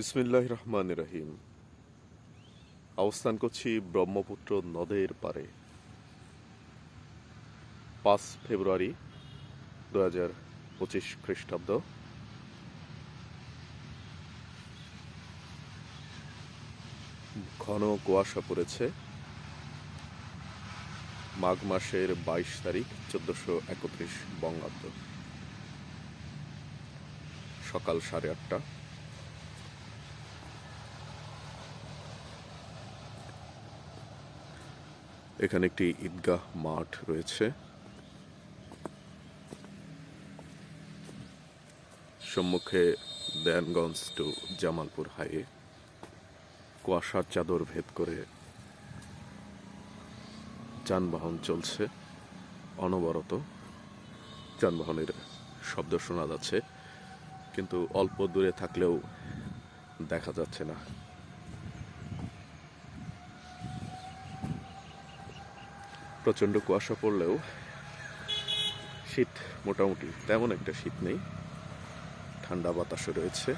বিসমিল্লাহ রহমান রহিম। অবস্থান করছি ব্রহ্মপুত্র নদের পারে পাঁচ ফেব্রুয়ারি দু হাজার পঁচিশ খ্রিস্টাব্দ। ঘন কুয়াশা পড়েছে। মাঘ মাসের বাইশ তারিখ চোদ্দশো একত্রিশ বঙ্গাব্দ। সকাল সাড়ে আটটা। এখানে একটি ঈদগাহ মাঠ রয়েছে। সম্মুখে দেয়ানগঞ্জ টু জামালপুর হাইওয়ে। কুয়াশার চাদর ভেদ করে যানবাহন চলছে। অনবরত যানবাহনের শব্দ শোনা যাচ্ছে, কিন্তু অল্প দূরে থাকলেও দেখা যাচ্ছে না। প্রচণ্ড কুয়াশা পড়লেও শীত মোটামুটি তেমন একটা শীত নেই। ঠান্ডা বাতাসও রয়েছে।